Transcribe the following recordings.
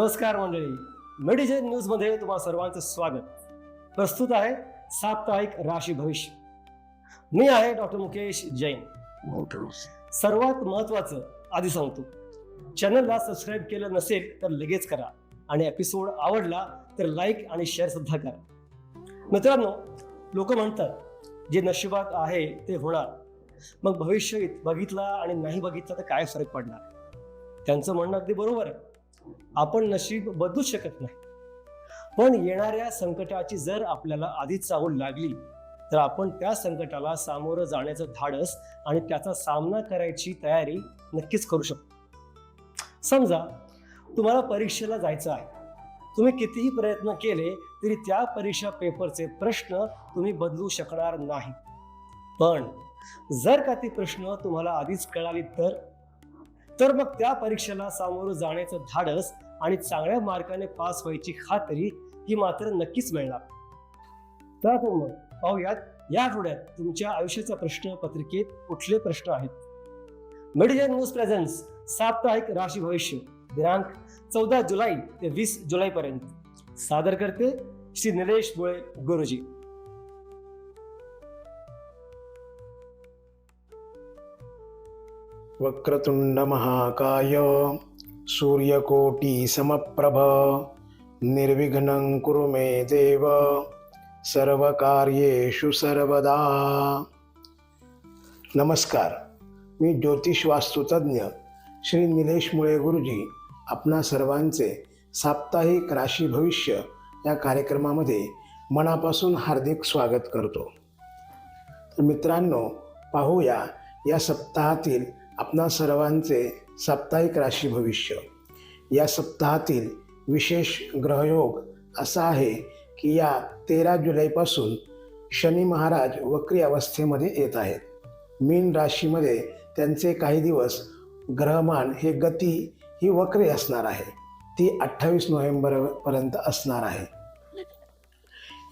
नमस्कार मंडळी. मेडिजन न्यूजमध्ये तुम्हाला सर्वांचं स्वागत. प्रस्तुत आहे साप्ताहिक राशी भविष्य. मी आहे डॉक्टर मुकेश जैन. सर्वात महत्वाचं आधी सांगतो. चॅनलला सबस्क्राईब केलं नसेल तर लगेच करा आणि एपिसोड आवडला तर लाईक आणि शेअर सुद्धा करा. मित्रांनो लोक म्हणतात जे नशिबात आहे ते होणार. मग भविष्य बघितला आणि नाही बघितला तर काय फरक पडणार? त्यांचं म्हणणं अगदी बरोबर आहे. आपण नशीब बदलू शकत नाही. पण येणाऱ्या संकटाची जर आपल्याला आधीच चाहूल लागली तर आपण त्या संकटाला सामोरं जाण्याचं धाडस आणि त्याचा सामना करायची तयारी नक्कीच करू शकतो. समजा तुम्हाला परीक्षेला जायचं आहे. तुम्ही कितीही प्रयत्न केले तरी त्या परीक्षा पेपरचे प्रश्न तुम्ही बदलू शकणार नाही. पण जर का ती प्रश्न तुम्हाला आधीच कळाली तर तर मग त्या परीक्षेला सामोरं जाण्याचं धाडस आणि चांगल्या मार्काने पास व्हायची खात्री ही मात्र नक्कीच मिळणार. तर मग पाहूयात या आठवड्यात तुमच्या आयुष्याच्या प्रश्न पत्रिकेत कुठले प्रश्न आहेत? मेडिजन न्यूज प्रेझेन्स साप्ताहिक राशी भविष्य दिनांक चौदा जुलै ते वीस जुलैपर्यंत. सादर करते श्री निलेश मुळे गुरुजी. वक्रतुंड महाकाय सूर्यकोटी समप्रभ निर्विघ्नं कुरु मे देव सर्वकार्येषु सर्वदा। नमस्कार मी ज्योतिष वास्तुतज्ञ श्री निलेश मुळे गुरुजी आपणा सर्वांचे साप्ताहिक राशी भविष्य या कार्यक्रमामध्ये मनापासून हार्दिक स्वागत करतो. तर मित्रांनो पाहूया या सप्ताहातील आपणा सर्वांचे साप्ताहिक राशी भविष्य. या सप्ताहातील विशेष ग्रहयोग असा आहे की या तेरा जुलैपासून शनी महाराज वक्री अवस्थेमध्ये येत आहेत. मीन राशीमध्ये त्यांचे काही दिवस ग्रहमान हे गती ही वक्री असणार आहे. ती अठ्ठावीस नोव्हेंबरपर्यंत असणार आहे.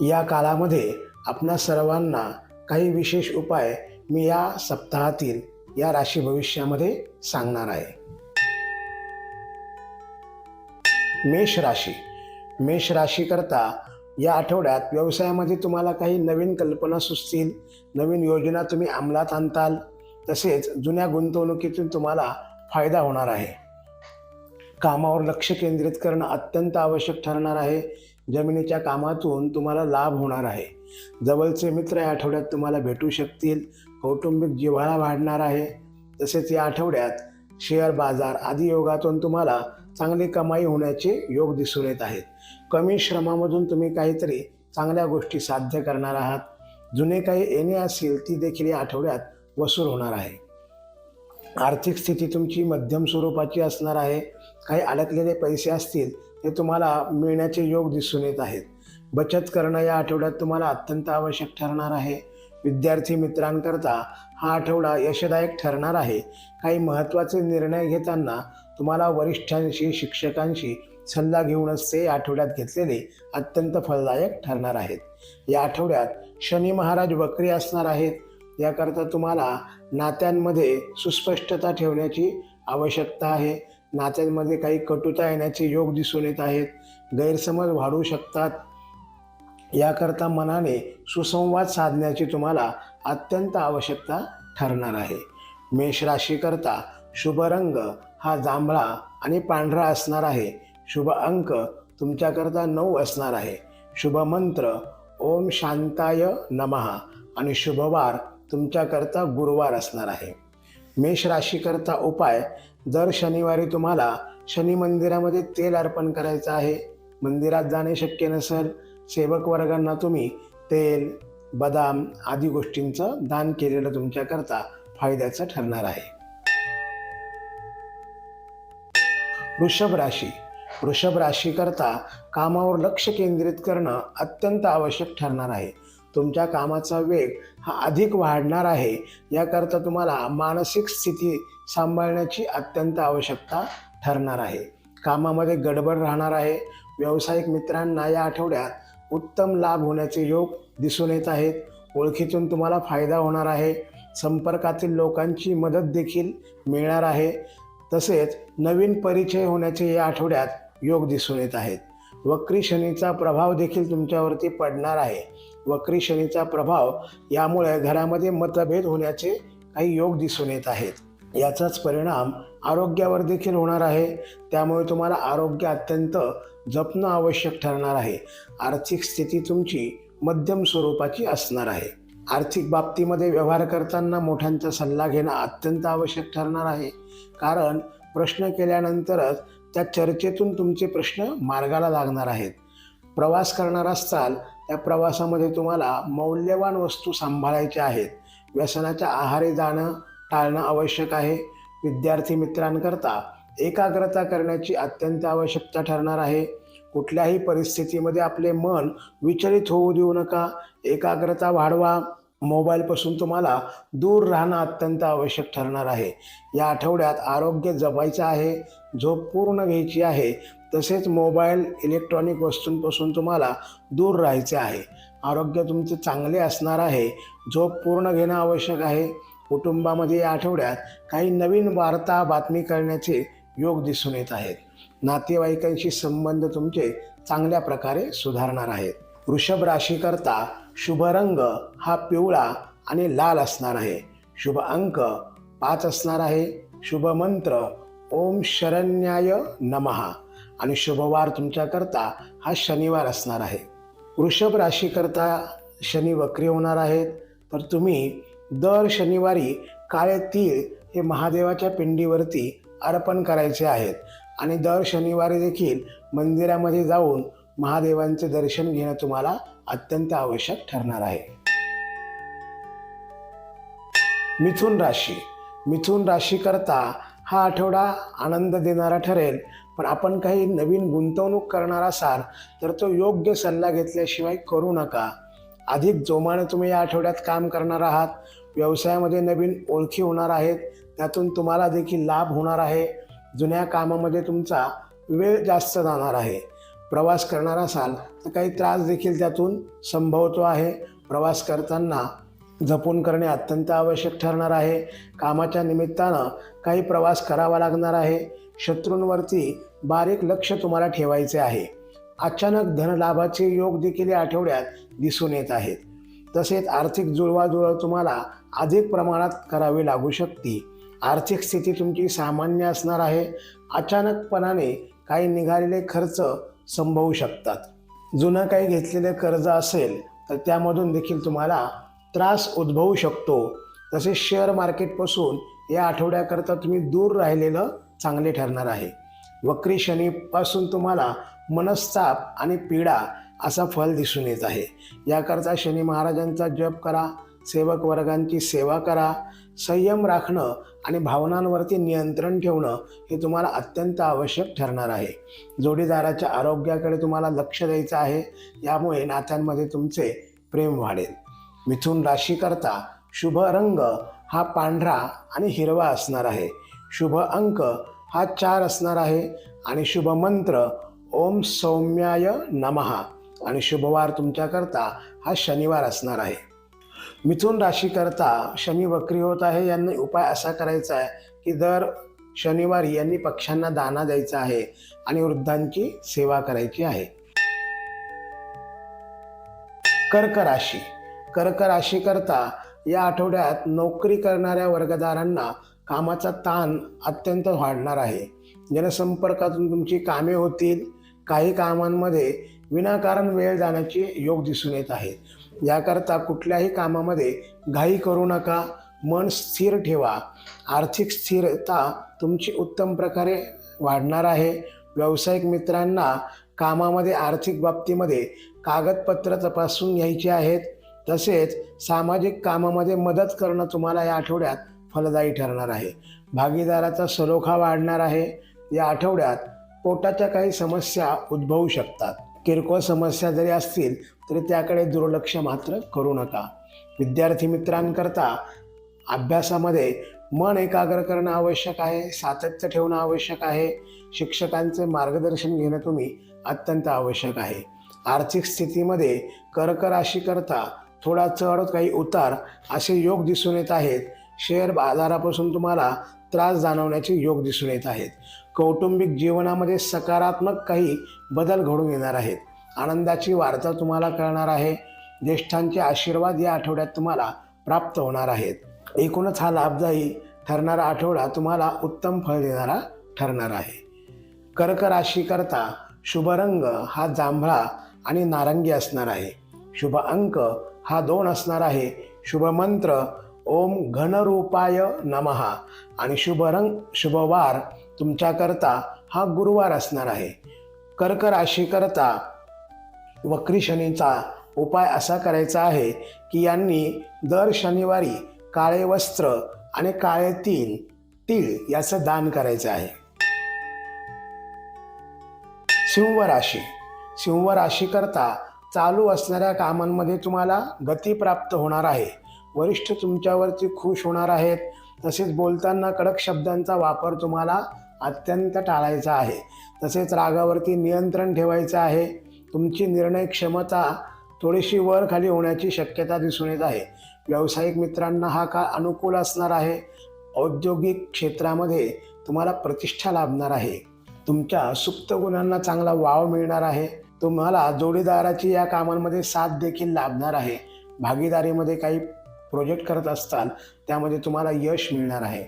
या काळामध्ये आपणा सर्वांना काही विशेष उपाय मी या सप्ताहातील या राशी भविष्यामध्ये सांगणार आहे. मेष राशी. मेष राशीकरता या आठवड्यात व्यवसायामध्ये तुम्हाला काही नवीन कल्पना सुचतील. नवीन योजना तुम्ही अंमलात आणताल. तसेच जुन्या गुंतवणुकीतून तुम्हाला फायदा होणार आहे. कामावर लक्ष केंद्रित करणं अत्यंत आवश्यक ठरणार आहे. जमिनीच्या कामातून तुम्हाला लाभ होणार आहे. जवळचे मित्र या आठवड्यात तुम्हाला भेटू शकतील. कौटुंबिक जिव्हाळा वाढणार आहे. तसेच या आठवड्यात शेअर बाजार आदी योगातून तुम्हाला चांगली कमाई होण्याचे योग दिसून येत आहेत. कमी श्रमामधून तुम्ही काहीतरी चांगल्या गोष्टी साध्य करणार आहात. जुने काही येणे असतील ती देखील या आठवड्यात वसूल होणार आहे. आर्थिक स्थिती तुमची मध्यम स्वरूपाची असणार आहे. काही अडकलेले पैसे असतील ते तुम्हाला मिळण्याचे योग दिसून येत आहेत. बचत करणं या आठवड्यात तुम्हाला अत्यंत आवश्यक ठरणार आहे. विद्यार्थी मित्रांकरता हा आठवडा यशदायक ठरणार आहे. काही महत्त्वाचे निर्णय घेताना तुम्हाला वरिष्ठांशी शिक्षकांशी सल्ला घेऊनच ते आठवड्यात घेतलेले अत्यंत फलदायक ठरणार आहेत. या आठवड्यात शनी महाराज वक्री असणार आहेत. याकरता तुम्हाला नात्यांमध्ये सुस्पष्टता ठेवण्याची आवश्यकता आहे. नात्यांमध्ये काही कटुता येण्याचे योग दिसून येत आहेत. गैरसमज वाढू शकतात. याकरता मनाने सुसंवाद साधण्याची तुम्हाला अत्यंत आवश्यकता ठरणार आहे. मेष राशीकरता शुभ रंग हा जांभळा आणि पांढरा असणार आहे. शुभ अंक तुमच्याकरता नऊ असणार आहे. शुभ मंत्र ओम शांताय नमहा आणि शुभवार तुमच्याकरता गुरुवार असणार आहे. मेष राशीकरता उपाय दर शनिवारी तुम्हाला शनी मंदिरामध्ये तेल अर्पण करायचं आहे. मंदिरात जाणे शक्य नसेल सेवक वर्गांना तुम्ही तेल बदाम आदी गोष्टींचं दान केलेलं तुमच्याकरता फायद्याचं ठरणार आहे. वृषभ राशी. वृषभ राशीकरता कामावर लक्ष केंद्रित करणं अत्यंत आवश्यक ठरणार आहे. तुमच्या कामाचा वेग हा अधिक वाढणार आहे. याकरता तुम्हाला मानसिक स्थिती सांभाळण्याची अत्यंत आवश्यकता ठरणार आहे. कामामध्ये गडबड राहणार आहे. व्यावसायिक मित्रांना या आठवड्यात उत्तम लाभ होण्याचे योग दिसून येत आहेत. ओळखीतून तुम्हाला फायदा होणार आहे. संपर्कातील लोकांची मदत देखील मिळणार आहे. तसेच नवीन परिचय होण्याचे या आठवड्यात योग दिसून येत आहेत. वक्री शनीचा प्रभाव देखील तुमच्यावरती पडणार आहे. वक्री शनीचा प्रभाव यामुळे घरामध्ये मतभेद होण्याचे काही योग दिसून येत आहेत. याचाच परिणाम आरोग्यावर देखील होणार आहे. त्यामुळे तुम्हाला आरोग्य अत्यंत जपणं आवश्यक ठरणार आहे. आर्थिक स्थिती तुमची मध्यम स्वरूपाची असणार आहे. आर्थिक बाबतीमध्ये व्यवहार करताना मोठ्यांचा सल्ला घेणं अत्यंत आवश्यक ठरणार आहे. कारण प्रश्न केल्यानंतरच त्या चर्चेतून तुमचे प्रश्न मार्गाला लागणार आहेत. प्रवास करणार असताल त्या प्रवासामध्ये तुम्हाला मौल्यवान वस्तू सांभाळायच्या आहेत. व्यसनाच्या आहारी जाणं टाळणं आवश्यक आहे. विद्यार्थी मित्रांकरता एकाग्रता करण्याची अत्यंत आवश्यकता ठरणार आहे. कुठल्याही परिस्थितीमध्ये आपले मन विचलित होऊ देऊ नका. एकाग्रता वाढवा. मोबाईलपासून तुम्हाला दूर राहणं अत्यंत आवश्यक ठरणार आहे. या आठवड्यात आरोग्य जपायचं आहे. झोप पूर्ण घ्यायची आहे. तसेच मोबाईल इलेक्ट्रॉनिक वस्तूंपासून तुम्हाला दूर राहायचे आहे. आरोग्य तुमचे चांगले असणार आहे. झोप पूर्ण घेणं आवश्यक आहे. कुटुंबामध्ये या आठवड्यात काही नवीन वार्ता बातमी करण्याचे योग दिसून येत आहेत. नातेवाईकांशी संबंध तुमचे चांगल्या प्रकारे सुधारणार आहेत. वृषभ राशीकरता शुभ रंग हा पिवळा आणि लाल असणार आहे. शुभ अंक पाच असणार आहे. शुभ मंत्र ओम शरण्याय नमहा आणि शुभवार तुमच्याकरता हा शनिवार असणार आहे. वृषभ राशीकरता शनी वक्री होणार आहेत. तर तुम्ही दर शनिवारी काळे तीळ हे महादेवाच्या पिंडीवरती अर्पण करायचे आहेत. आणि दर शनिवारी देखील मंदिरामध्ये जाऊन महादेवांचे दर्शन घेणं तुम्हाला अत्यंत आवश्यक ठरणार आहे. मिथुन राशी. मिथुन राशीकरता हा आठवडा आनंद देणारा ठरेल. पण आपण काही नवीन गुंतवणूक करणार असाल तर तो योग्य सल्ला घेतल्याशिवाय करू नका. अधिक जोमाने तुम्ही या आठवड्यात काम करणार आहात. व्यवसायामध्ये नवीन ओळखी होणार आहेत. त्यातून तुम्हाला देखील लाभ होणार आहे. जुन्या कामामध्ये तुमचा वेळ जास्त जाणार आहे. प्रवास करणार असाल तर काही त्रास देखील त्यातून संभवतो आहे. प्रवास करताना जपून करणे अत्यंत आवश्यक ठरणार आहे. कामाच्या निमित्तानं काही प्रवास करावा लागणार आहे. शत्रूंवरती बारीक लक्ष तुम्हाला ठेवायचे आहे. अचानक धनलाभाचे योग देखील या आठवड्यात दिसून येत आहेत. तसेच आर्थिक जुळवाजुळव तुम्हाला अधिक प्रमाणात करावी लागू शकते. आर्थिक स्थिती तुमची सामान्य असणार आहे. अचानकपणाने काही निघालेले खर्च संभवू शकतात. जुनं काही घेतलेलं कर्ज असेल तर त्यामधून देखील तुम्हाला त्रास उद्भवू शकतो. तसेच शेअर मार्केटपासून या आठवड्याकरता तुम्ही दूर राहिलेलं चांगले ठरणार आहे. वक्री शनीपासून तुम्हाला मनस्ताप आणि पीडा असा फल दिसून येत आहे. याकरता शनी महाराजांचा जप करा सेवक वर्गांची सेवा करा संयम राखणं आणि भावनांवरती नियंत्रण ठेवणं हे तुम्हाला अत्यंत आवश्यक ठरणार आहे. जोडीदाराच्या आरोग्याकडे तुम्हाला लक्ष द्यायचं आहे. यामुळे नात्यांमध्ये तुमचे प्रेम वाढेल. मिथून राशीकरता शुभ रंग हा पांढरा आणि हिरवा असणार आहे. शुभ अंक हा चार असणार आहे आणि शुभ मंत्र ओम सौम्याय नमहा आणि शुभवार तुमच्याकरता हा शनिवार असणार आहे. मिथुन राशीकरता शनी वक्री होत आहे. यांनी उपाय असा करायचा आहे की दर शनिवारी यांनी पक्ष्यांना दाना द्यायचा आहे आणि वृद्धांची सेवा करायची आहे. कर्क राशी. कर्क राशीकरता या आठवड्यात नोकरी करणाऱ्या वर्गदारांना कामाचा ताण अत्यंत वाढणार आहे. जनसंपर्कातून तुमची कामे होतील. काही कामांमध्ये विनाकारण वेळ जाण्याचे योग दिसून येत आहेत याकरता कुठल्याही कामामध्ये घाई करू नका. मन स्थिर ठेवा. आर्थिक स्थिरता तुमची उत्तम प्रकारे वाढणार आहे. व्यावसायिक मित्रांना कामामध्ये आर्थिक बाबतीमध्ये कागदपत्र तपासून घ्यायची आहेत. तसेच सामाजिक कामामध्ये मदत करणं तुम्हाला या आठवड्यात फलदायी ठरणार आहे. भागीदाराचा सलोखा वाढणार आहे. या आठवड्यात पोटाच्या काही समस्या उद्भवू शकतात. किरकोळ समस्या जरी असतील तरी त्याकडे दुर्लक्ष मात्र करू नका. विद्यार्थी मित्रांकरता अभ्यासामध्ये मन एकाग्र करणं आवश्यक आहे सातत्य ठेवणं आवश्यक आहे शिक्षकांचे मार्गदर्शन घेणं तुम्ही अत्यंत आवश्यक आहे. आर्थिक स्थितीमध्ये कर्क राशीकरता थोडा चढ काही उतार असे योग दिसून येत आहेत शेअर बाजारापासून तुम्हाला त्रास जाणवण्याचे योग दिसून येत आहेत. कौटुंबिक जीवनामध्ये सकारात्मक काही बदल घडून येणार आहेत. आनंदाची वार्ता तुम्हाला कळणार आहे. ज्येष्ठांचे आशीर्वाद या आठवड्यात तुम्हाला प्राप्त होणार आहेत. एकूणच हा लाभदायी ठरणारा आठवडा तुम्हाला उत्तम फळ देणारा ठरणार आहे. कर्क राशीकरता शुभ रंग हा जांभळा आणि नारंगी असणार आहे. शुभ अंक हा दोन असणार आहे. शुभ मंत्र ओम घनरूपाय नमहा आणि शुभरंग शुभवार तुमच्याकरता हा गुरुवार असणार आहे. कर्क राशीकरता वक्री शनीचा उपाय असा करायचा आहे की यांनी दर शनिवारी काळे वस्त्र आणि काळे तीळ तीळ याचं दान करायचं आहे. सिंह राशी. सिंह राशीकरता चालू असणाऱ्या कामांमध्ये तुम्हाला गती प्राप्त होणार आहे. वरिष्ठ तुमच्यावरती खुश होणार आहेत. तसेच बोलताना कडक शब्दांचा वापर तुम्हाला अत्यंत टाळायचा आहे. तसेच रागावरती नियंत्रण ठेवायचं आहे. तुमची निर्णय क्षमता थोडीशी वर खाली होण्याची शक्यता दिसून येत आहे. व्यावसायिक मित्रांना हा काळ अनुकूल असणार आहे. औद्योगिक क्षेत्रामध्ये तुम्हाला प्रतिष्ठा लाभणार आहे. तुमच्या सुप्त गुणांना चांगला वाव मिळणार आहे. तुम्हाला जोडीदाराची या कामांमध्ये साथ देखील लाभणार आहे. भागीदारीमध्ये काही प्रोजेक्ट करत असताल त्यामध्ये तुम्हाला यश मिळणार आहे.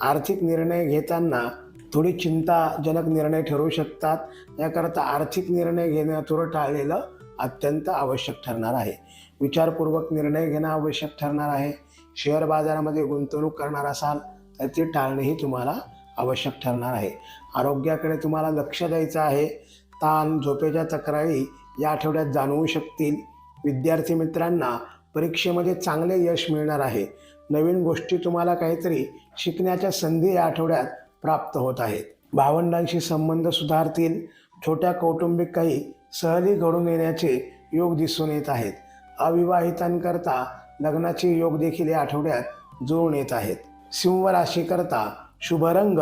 आर्थिक निर्णय घेताना थोडी चिंताजनक निर्णय ठरू शकतात. याकरता आर्थिक निर्णय घेणं थोडं टाळलेलं अत्यंत आवश्यक ठरणार आहे. विचारपूर्वक निर्णय घेणं आवश्यक ठरणार आहे. शेअर बाजारामध्ये गुंतवणूक करणार असाल तर ते टाळणेही तुम्हाला आवश्यक ठरणार आहे. आरोग्याकडे तुम्हाला लक्ष द्यायचं आहे. ताण झोपेच्या तक्रारी या आठवड्यात जाणवू शकतील. विद्यार्थी मित्रांना परीक्षेमध्ये चांगले यश मिळणार आहे. नवीन गोष्टी तुम्हाला काहीतरी शिकण्याच्या संधी या आठवड्यात प्राप्त होत आहेत. भावंडांशी संबंध सुधारतील छोट्या कौटुंबिक काही सहली घडून येण्याचे योग दिसून येत आहेत. अविवाहितांकरता लग्नाचे योग देखील या आठवड्यात जुळून येत आहेत. सिंह राशीकरता शुभ रंग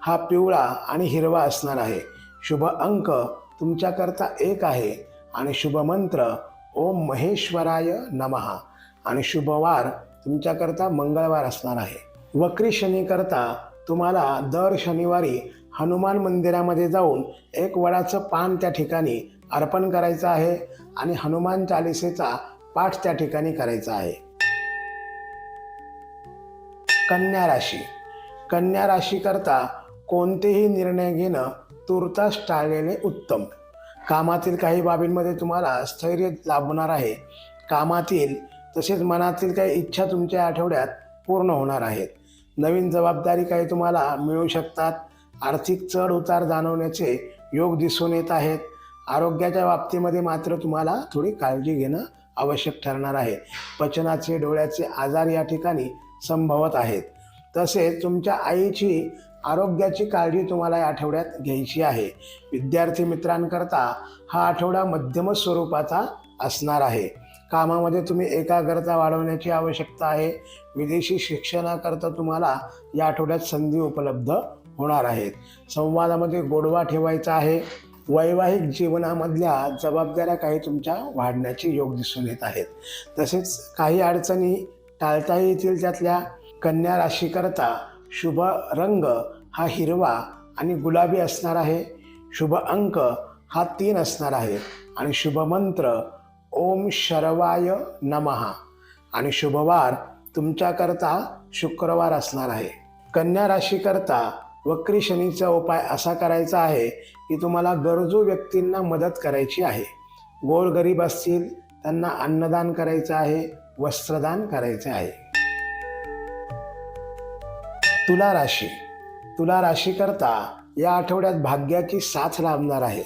हा पिवळा आणि हिरवा असणार आहे. शुभ अंक तुमच्याकरता एक आहे आणि शुभ मंत्र ओम महेश्वराय नमहा आणि शुभवार तुमच्याकरता मंगळवार असणार आहे. वक्री शनीकरता तुम्हाला दर शनिवारी हनुमान मंदिरामध्ये जाऊन एक वडाचं पान त्या ठिकाणी अर्पण करायचं आहे आणि हनुमान चालिसेचा पाठ त्या ठिकाणी करायचा आहे. कन्या राशी. कन्या राशीकरता कोणतेही निर्णय घेणं तुर्तास टाळलेले उत्तम. कामातील काही बाबींमध्ये तुम्हाला स्थैर्य लाभणार आहे. कामातील तसेच मनातील काही इच्छा तुमच्या आठवड्यात पूर्ण होणार आहेत. नवीन जबाबदारी काही तुम्हाला मिळू शकतात. आर्थिक चढ उतार जाणवण्याचे योग दिसून येत आहेत. आरोग्याच्या बाबतीमध्ये मात्र तुम्हाला थोडी काळजी घेणं आवश्यक ठरणार आहे. पचनाचे डोळ्याचे आजार या ठिकाणी संभवत आहेत. तसेच तुमच्या आईची आरोग्याची काळजी तुम्हाला या आठवड्यात घ्यायची आहे. विद्यार्थी मित्रांकरता हा आठवडा मध्यम स्वरूपाचा असणार आहे. कामामध्ये तुम्ही एकाग्रता वाढवण्याची आवश्यकता आहे. विदेशी शिक्षणाकरता तुम्हाला या आठवड्यात संधी उपलब्ध होणार आहेत. संवादामध्ये गोडवा ठेवायचा आहे. वैवाहिक जीवनामधल्या जबाबदाऱ्या काही तुमच्या वाढण्याचे योग दिसून येत आहेत. तसेच काही अडचणी टाळता येतील त्यातल्या कन्या राशीकरता शुभ रंग हा हिरवा आणि गुलाबी असणार आहे. शुभ अंक हा तीन असणार आहे. आणि शुभ मंत्र ओम शरवाय नमहा आणि शुभवार तुमच्याकरता शुक्रवार असणार आहे. कन्या राशीकरता वक्री शनीचा उपाय असा करायचा आहे की तुम्हाला गरजू व्यक्तींना मदत करायची आहे. गोरगरीब असतील त्यांना अन्नदान करायचं आहे वस्त्रदान करायचे आहे. तुला राशी. तुला राशीकरता या आठवड्यात भाग्याची साथ लाभणार आहे.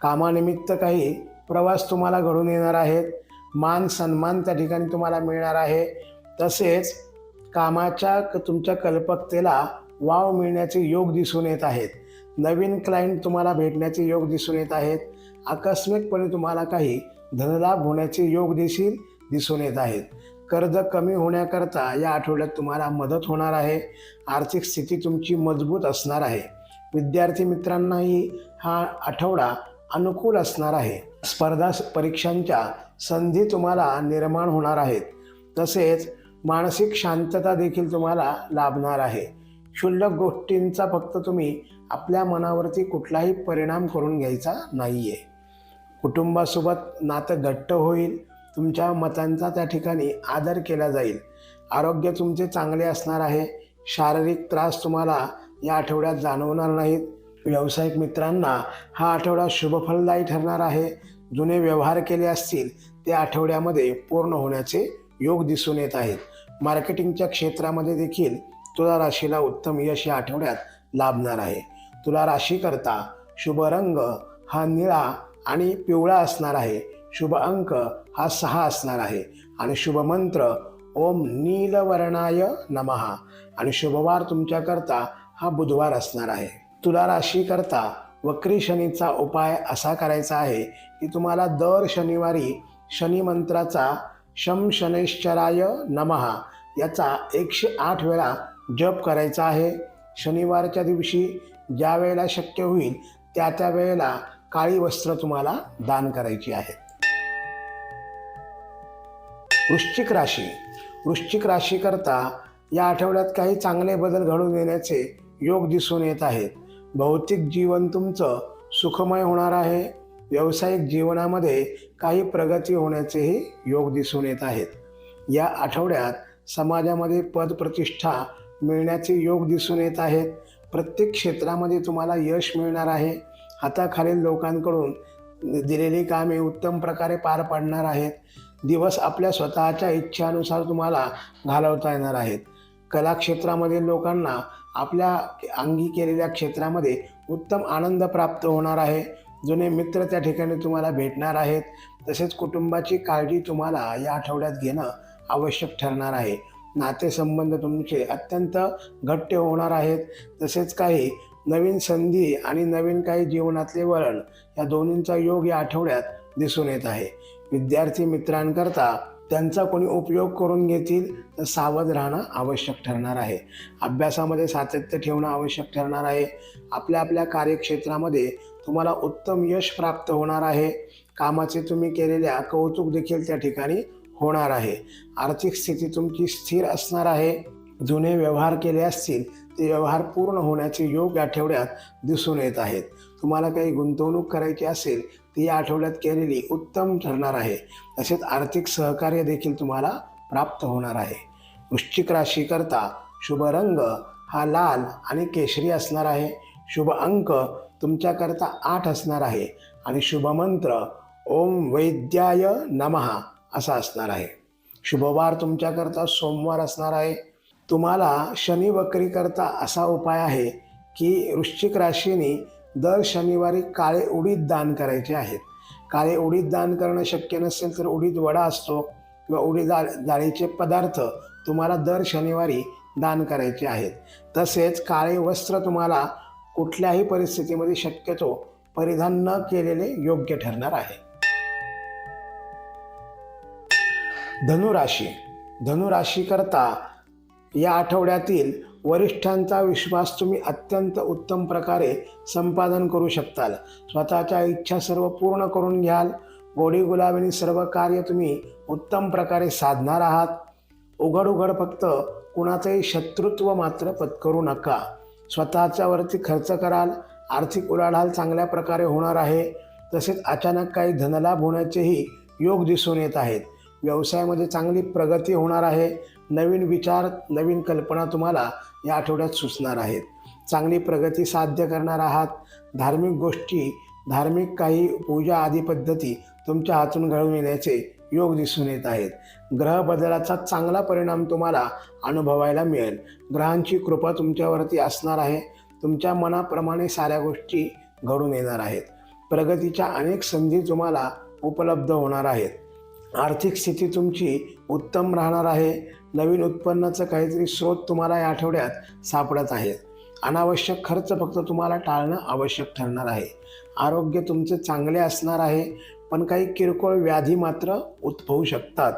कामानिमित्त काही प्रवास तुम्हाला घडून येणार आहेत. मान सन्मान त्या ठिकाणी तुम्हाला मिळणार आहे. तसेच कामाच्या क- तुमच्या कल्पकतेला वाव मिळण्याचे योग दिसून येत आहेत. नवीन क्लायंट तुम्हाला भेटण्याचे योग दिसून येत आहेत. आकस्मिकपणे तुम्हाला काही धनलाभ होण्याचे योग देखील दिसून येत आहेत. कर्ज कमी होण्याकरता या आठवड्यात तुम्हाला मदत होणार आहे. आर्थिक स्थिती तुमची मजबूत असणार आहे. विद्यार्थी मित्रांनाही हा आठवडा अनुकूल असणार आहे. स्पर्धा परीक्षांच्या संधी तुम्हाला निर्माण होणार आहेत. तसेच मानसिक शांतता देखील तुम्हाला लाभणार आहे. क्षुल्लक गोष्टींचा फक्त तुम्ही आपल्या मनावरती कुठलाही परिणाम करून घ्यायचा नाही आहे कुटुंबासोबत नातं घट्ट होईल. तुमच्या मतांचा त्या ठिकाणी आदर केला जाईल. आरोग्य तुमचे चांगले असणार आहे. शारीरिक त्रास तुम्हाला या आठवड्यात जाणवणार नाहीत. व्यावसायिक मित्रांना हा आठवडा शुभफलदायी ठरणार आहे. जुने व्यवहार केले असतील ते आठवड्यामध्ये पूर्ण होण्याचे योग दिसून येत आहेत. मार्केटिंगच्या क्षेत्रामध्ये देखील तुला राशीला उत्तम यश या आठवड्यात लाभणार आहे. तुला राशीकरता शुभ रंग हा निळा आणि पिवळा असणार आहे. शुभ अंक हा सहा असणार आहे. आणि शुभमंत्र ओम नीलवर्णाय नमहा आणि शुभवार तुमच्याकरता हा बुधवार असणार आहे. तुला राशीकरता वक्री शनीचा उपाय असा करायचा आहे की तुम्हाला दर शनिवारी शनी मंत्राचा शम शनेश्चराय नमहा याचा एकशे आठ वेळा जप करायचा आहे. शनिवारच्या दिवशी ज्या वेळेला शक्य होईल त्या त्या वेळेला काळी वस्त्र तुम्हाला दान करायची आहेत वृश्चिक राशी. वृश्चिक राशीकरता या आठवड्यात काही चांगले बदल घडून येण्याचे योग दिसून येत आहेत. भौतिक जीवन तुमचं सुखमय होणार आहे. व्यावसायिक जीवनामध्ये काही प्रगती होण्याचेही योग दिसून येत आहेत. या आठवड्यात समाजामध्ये पदप्रतिष्ठा मिळण्याचे योग दिसून येत आहेत. प्रत्येक क्षेत्रामध्ये तुम्हाला यश मिळणार आहे. हाताखालील लोकांकडून दिलेली कामे उत्तम प्रकारे पार पाडणार आहेत. दिवस आपल्या स्वतःच्या इच्छानुसार तुम्हाला घालवता येणार आहेत. कलाक्षेत्रामधील लोकांना आपल्या अंगी केलेल्या क्षेत्रामध्ये उत्तम आनंद प्राप्त होणार आहे. जुने मित्र त्या ठिकाणी तुम्हाला भेटणार आहेत. तसेच कुटुंबाची काळजी तुम्हाला या आठवड्यात घेणं आवश्यक ठरणार आहे. नातेसंबंध तुमचे अत्यंत घट्ट होणार आहेत. तसेच काही नवीन संधी आणि नवीन काही जीवनातले वळण या दोन्हींचा योग या आठवड्यात दिसून येत आहे. विद्यार्थी मित्रांकरता त्यांचा कोणी उपयोग करून घेतील तर सावध राहणं आवश्यक ठरणार आहे. अभ्यासामध्ये सातत्य ठेवणं आवश्यक ठरणार आहे. आपल्या आपल्या कार्यक्षेत्रामध्ये तुम्हाला उत्तम यश प्राप्त होणार आहे. कामाचे तुम्ही केलेल्या कौतुक देखील त्या ठिकाणी होणार आहे. आर्थिक स्थिती तुमची स्थिर असणार आहे. जुने व्यवहार केले असतील ते व्यवहार पूर्ण होण्याचे योग आठवड्यात दिसून येत आहेत. तुम्हाला काही गुंतवणूक करायची असेल ती या आठवड्यात केलेली उत्तम ठरणार आहे. तसेच आर्थिक सहकार्य देखील तुम्हाला प्राप्त होणार आहे. वृश्चिक राशीकरता शुभ रंग हा लाल आणि केशरी असणार आहे. शुभ अंक तुमच्याकरता आठ असणार आहे. आणि शुभ मंत्र ओम वैद्याय नमहा असा असणार आहे. शुभवार तुमच्याकरता सोमवार असणार आहे. तुम्हाला शनी वक्रीकरता असा उपाय आहे की वृश्चिक राशीने दर शनिवारी काळे उडीद दान करायचे आहेत. काळे उडीद दान करणं शक्य नसेल तर उडीद वडा असतो किंवा उडीद डाळीचे पदार्थ तुम्हाला दर शनिवारी दान करायचे आहेत. तसेच काळे वस्त्र तुम्हाला कुठल्याही परिस्थितीमध्ये शक्यतो परिधान न केलेले योग्य ठरणार आहे. धनुराशी. धनुराशीकरता या आठवड्यातील वरिष्ठांचा विश्वास तुम्ही अत्यंत उत्तम प्रकारे संपादन करू शकताल. स्वतःच्या इच्छा सर्व पूर्ण करून घ्याल. गोडी गुलाबीने सर्व कार्य तुम्ही उत्तम प्रकारे साधणार आहात. उघड उघड फक्त कुणाचंही शत्रुत्व मात्र पत्करू नका. स्वतःच्यावरती खर्च कराल. आर्थिक उलाढाल चांगल्या प्रकारे होणार आहे. तसेच अचानक काही धनलाभ होण्याचेही योग दिसून येत आहेत. व्यवसायामध्ये चांगली प्रगती होणार आहे. नवीन विचार नवीन कल्पना तुम्हाला या आठवड्यात सुचणार आहेत. चांगली प्रगती साध्य करणार आहात. धार्मिक गोष्टी धार्मिक काही पूजा आदी पद्धती तुमच्या हातून घडून येण्याचे योग दिसून येत आहेत. ग्रह बदलाचा चांगला परिणाम तुम्हाला अनुभवायला मिळेल. ग्रहांची कृपा तुमच्यावरती असणार आहे. तुमच्या मनाप्रमाणे साऱ्या गोष्टी घडून येणार आहेत. प्रगतीच्या अनेक संधी तुम्हाला उपलब्ध होणार आहेत. आर्थिक स्थिती तुमची उत्तम राहणार आहे. नवीन उत्पन्नाचं काहीतरी स्रोत तुम्हाला या आठवड्यात सापडत आहे. अनावश्यक खर्च फक्त तुम्हाला टाळणं आवश्यक ठरणार आहे. आरोग्य तुमचे चांगले असणार आहे पण काही किरकोळ व्याधी मात्र उद्भवू शकतात.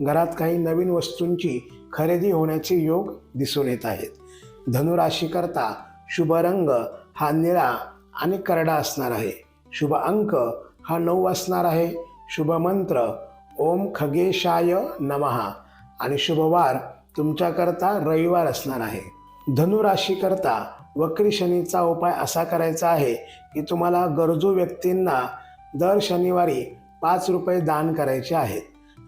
घरात काही नवीन वस्तूंची खरेदी होण्याचे योग दिसून येत आहेत. धनुराशीकरता शुभ रंग हा निळा आणि करडा असणार आहे. शुभ अंक हा नऊ असणार आहे. शुभ मंत्र ओम खगेशाय नमहा आणि शुभवार तुमच्याकरता रविवार असणार आहे. धनुराशीकरता वक्री शनीचा उपाय असा करायचा आहे की तुम्हाला गरजू व्यक्तींना दर शनिवारी पाच रुपये दान करायचे आहेत.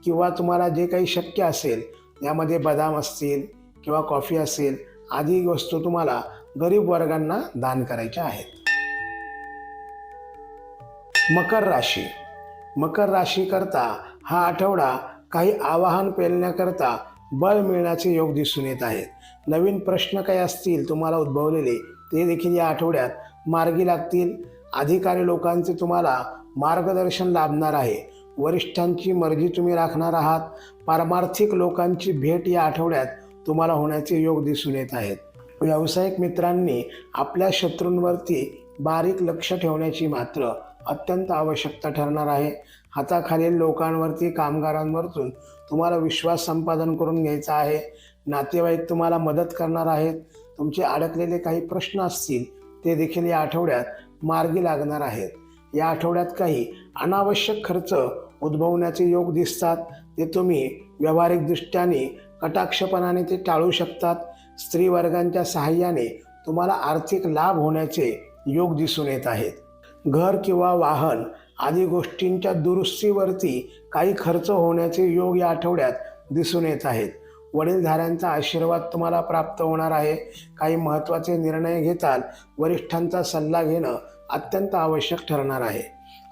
किंवा तुम्हाला जे काही शक्य असेल यामध्ये बदाम असतील किंवा कॉफी असेल आदी वस्तू तुम्हाला गरीब वर्गांना दान करायच्या आहेत. मकर राशी. मकर राशीकरता हा आठवडा काही आवाहन पेलण्याकरता बळ मिळण्याचे योग दिसून येत आहेत. नवीन प्रश्न काही असतील तुम्हाला उद्भवलेले ते देखील या आठवड्यात मार्गी लागतील. अधिकारी लोकांचे तुम्हाला मार्गदर्शन लाभणार आहे. वरिष्ठांची मर्जी तुम्ही राखणार आहात. पारमार्थिक लोकांची भेट या आठवड्यात तुम्हाला होण्याचे योग दिसून येत आहेत. व्यावसायिक मित्रांनी आपल्या शत्रूंवरती बारीक लक्ष ठेवण्याची मात्र अत्यंत आवश्यकता ठरणार आहे. हाताखालील लोकांवरती कामगारांवरतून तुम्हाला विश्वास संपादन करून घ्यायचा आहे. नातेवाईक तुम्हाला मदत करणार आहेत. तुमचे अडकलेले काही प्रश्न असतील ते देखील या आठवड्यात मार्गी लागणार आहेत. या आठवड्यात काही अनावश्यक खर्च उद्भवण्याचे योग दिसतात. ते तुम्ही व्यावहारिक दृष्ट्याने कटाक्षपणाने ते टाळू शकतात. स्त्री वर्गांच्या सहाय्याने तुम्हाला आर्थिक लाभ होण्याचे योग दिसून येत आहेत. घर किंवा वाहन आदी गोष्टींच्या दुरुस्तीवरती काही खर्च होण्याचे योग या आठवड्यात दिसून येत आहेत. वडीलधाऱ्यांचा आशीर्वाद तुम्हाला प्राप्त होणार आहे. काही महत्त्वाचे निर्णय घेताल वरिष्ठांचा सल्ला घेणं अत्यंत आवश्यक ठरणार आहे.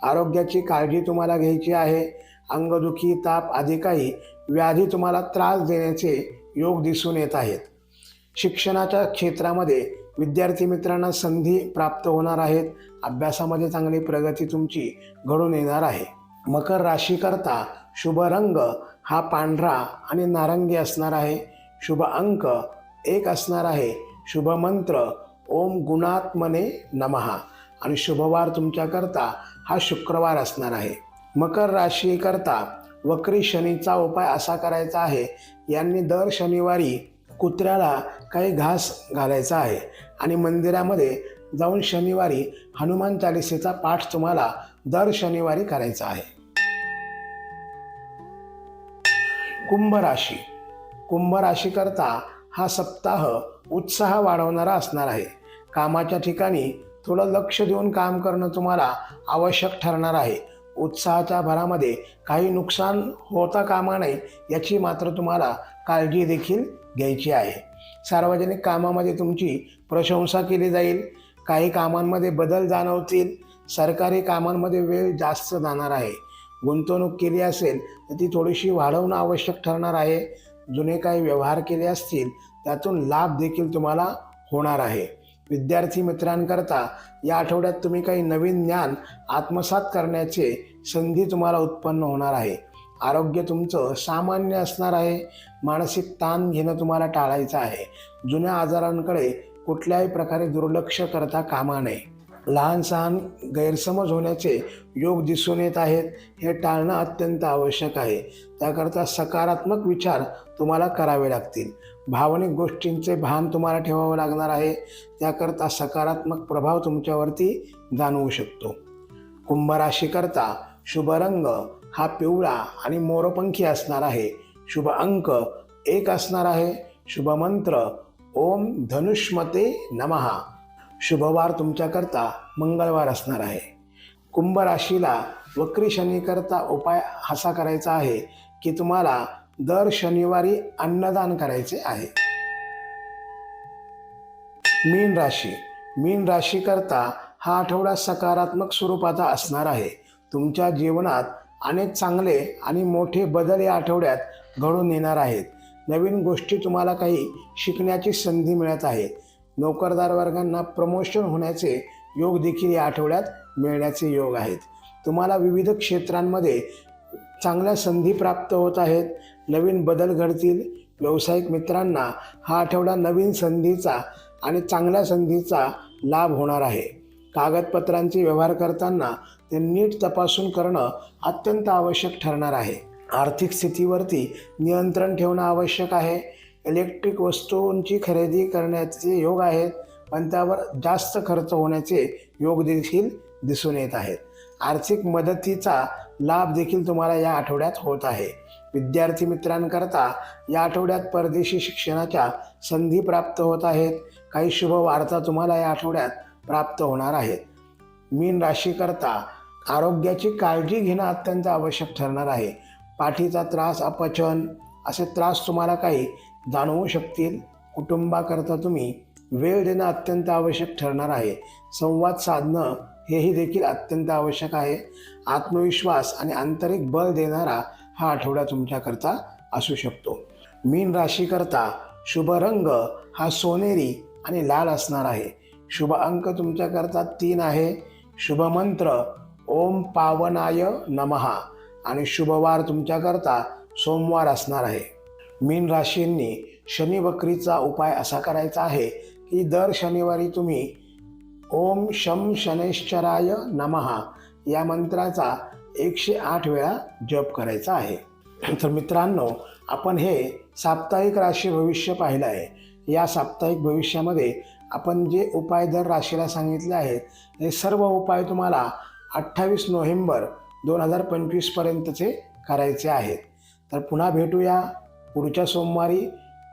आरोग्याची काळजी तुम्हाला घ्यायची आहे. अंगदुखी ताप आदी काही व्याधी तुम्हाला त्रास देण्याचे योग दिसून येत आहेत. शिक्षणाच्या क्षेत्रामध्ये विद्यार्थी मित्रांना संधी प्राप्त होणार आहेत. अभ्यासामध्ये चांगली प्रगती तुमची घडून येणार आहे. मकर राशीकरता शुभ रंग हा पांढरा आणि नारंगी असणार आहे. शुभ अंक एक असणार आहे. शुभ मंत्र ओम गुणात्मने नमहा आणि शुभवार तुमच्याकरता हा शुक्रवार असणार आहे. मकर राशीकरता वक्री शनीचा उपाय असा करायचा आहे. यांनी दर शनिवारी कुत्र्याला काही घास घालायचा आहे आणि मंदिरामध्ये जाऊन शनिवारी हनुमान चालिसेचा पाठ तुम्हाला दर शनिवारी करायचा आहे. कुंभ राशी कुंभ राशीकरता हा सप्ताह उत्साह वाढवणारा असणार आहे. कामाच्या ठिकाणी थोडं लक्ष देऊन काम करणं तुम्हाला आवश्यक ठरणार आहे. उत्साहाच्या भरामध्ये काही नुकसान होता कामा नये याची मात्र तुम्हाला काळजी देखील घ्यायची आहे. सार्वजनिक कामामध्ये तुमची प्रशंसा केली जाईल काही कामांमध्ये बदल जाणवतील सरकारी कामांमध्ये वेळ जास्त जाणार आहे. गुंतवणूक केली असेल तर ती थोडीशी वाढवणं आवश्यक ठरणार आहे. जुने काही व्यवहार केले असतील त्यातून लाभ देखील तुम्हाला होणार आहे. विद्यार्थी मित्रांकरता या आठवड्यात तुम्ही काही नवीन ज्ञान आत्मसात करण्याचे संधी तुम्हाला उत्पन्न होणार आहे. आरोग्य तुमचं सामान्य असणार आहे. मानसिक ताण घेणं तुम्हाला टाळायचं आहे. जुन्या आजारांकडे कुठल्याही प्रकारे दुर्लक्ष करता कामा नये. लहान सहान गैरसमज होण्याचे योग दिसून येत आहेत हे टाळणं अत्यंत आवश्यक आहे. त्याकरता सकारात्मक विचार तुम्हाला करावे लागतील. भावनिक गोष्टींचे भान तुम्हाला ठेवावं लागणार आहे. त्याकरता सकारात्मक प्रभाव तुमच्यावरती जाणवू शकतो. कुंभराशीकरता शुभ रंग हा पिवळा आणि मोरपंखी असणार आहे. शुभ अंक एक असणार आहे. शुभ मंत्र ओम धनुष्मते नमहा शुभवार तुमच्याकरता मंगळवार असणार आहे. कुंभ राशीला वक्री शनीकरता उपाय असा करायचा आहे की तुम्हाला दर शनिवारी अन्नदान करायचे आहे. मीन राशी मीन राशीकरता हा आठवडा सकारात्मक स्वरूपाचा असणार आहे. तुमच्या जीवनात अनेक चांगले आणि मोठे बदल या आठवड्यात घडून येणार आहेत. नवीन गोष्टी तुम्हाला काही शिकण्याची संधी मिळत आहे. नोकरदार वर्गांना प्रमोशन होण्याचे योग देखील या आठवड्यात मिळण्याचे योग आहेत. तुम्हाला विविध क्षेत्रांमध्ये चांगल्या संधी प्राप्त होत आहेत. नवीन बदल घडतील. व्यावसायिक मित्रांना हा आठवडा नवीन संधीचा आणि चांगल्या संधीचा लाभ होणार आहे. कागदपत्रांचे व्यवहार करताना ते नीट तपासून करणं अत्यंत आवश्यक ठरणार आहे. आर्थिक स्थितीवरती नियंत्रण ठेवणं आवश्यक आहे. इलेक्ट्रिक वस्तूंची खरेदी करण्याचे योग आहेत पण त्यावर जास्त खर्च होण्याचे योग देखील दिसून येत आहेत. आर्थिक मदतीचा लाभ देखील तुम्हाला या आठवड्यात होत आहे. विद्यार्थी मित्रांकरता या आठवड्यात परदेशी शिक्षणाच्या संधी प्राप्त होत आहेत. काही शुभ वार्ता तुम्हाला या आठवड्यात प्राप्त होणार आहेत. मीन राशीकरता आरोग्याची काळजी घेणं अत्यंत आवश्यक ठरणार आहे. पाठीचा त्रास अपचन असे त्रास तुम्हाला काही जाणवू शकतील. कुटुंबाकरता तुम्ही वेळ देणं अत्यंत आवश्यक ठरणार आहे. संवाद साधणं हेही देखील अत्यंत आवश्यक आहे. आत्मविश्वास आणि आंतरिक बळ देणारा हा आठवडा तुमच्याकरता असू शकतो. मीन राशीकरता शुभ रंग हा सोनेरी आणि लाल असणार आहे. शुभ अंक तुमच्याकरता तीन आहे. शुभ मंत्र ओम पावनाय नमहा. आणि शुभवार तुमच्याकरता सोमवार असणार आहे. मीन राशींनी शनी वक्रीचा उपाय असा करायचा आहे की दर शनिवारी तुम्ही ओम शम शनैश्चराय नमहा या मंत्राचा एकशे आठ वेळा जप करायचा आहे. तर मित्रांनो आपण हे साप्ताहिक राशी भविष्य पाहिलं आहे. या साप्ताहिक भविष्यामध्ये आपण जे उपाय दर राशीला सांगितले आहेत हे सर्व उपाय तुम्हाला अठ्ठावीस नोव्हेंबर दोन हजार पंचवीसपर्यंतचे करायचे आहेत. तर पुन्हा भेटूया पुढच्या सोमवारी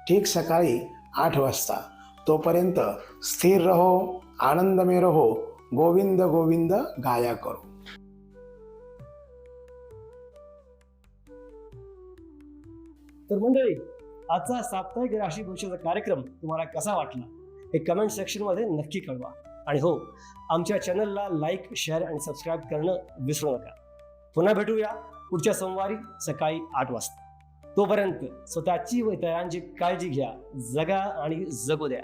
ठीक सकाळी आठ वाजता. तोपर्यंत स्थिर रहो आनंदमय रहो गोविंद गोविंद गाया करो. तर मंडळी आजचा साप्ताहिक राशी भविष्याचा कार्यक्रम तुम्हाला कसा वाटला? हे कमेंट सेक्शनमध्ये नक्की कळवा. आणि हो आमच्या चॅनलला लाईक शेअर आणि सबस्क्राईब करणं विसरू नका. पुन्हा भेटूया पुढच्या सोमवारी सकाळी आठ वाजता. तोपर्यंत स्वतःची व इतरांची काळजी घ्या जगा आणि जगू द्या.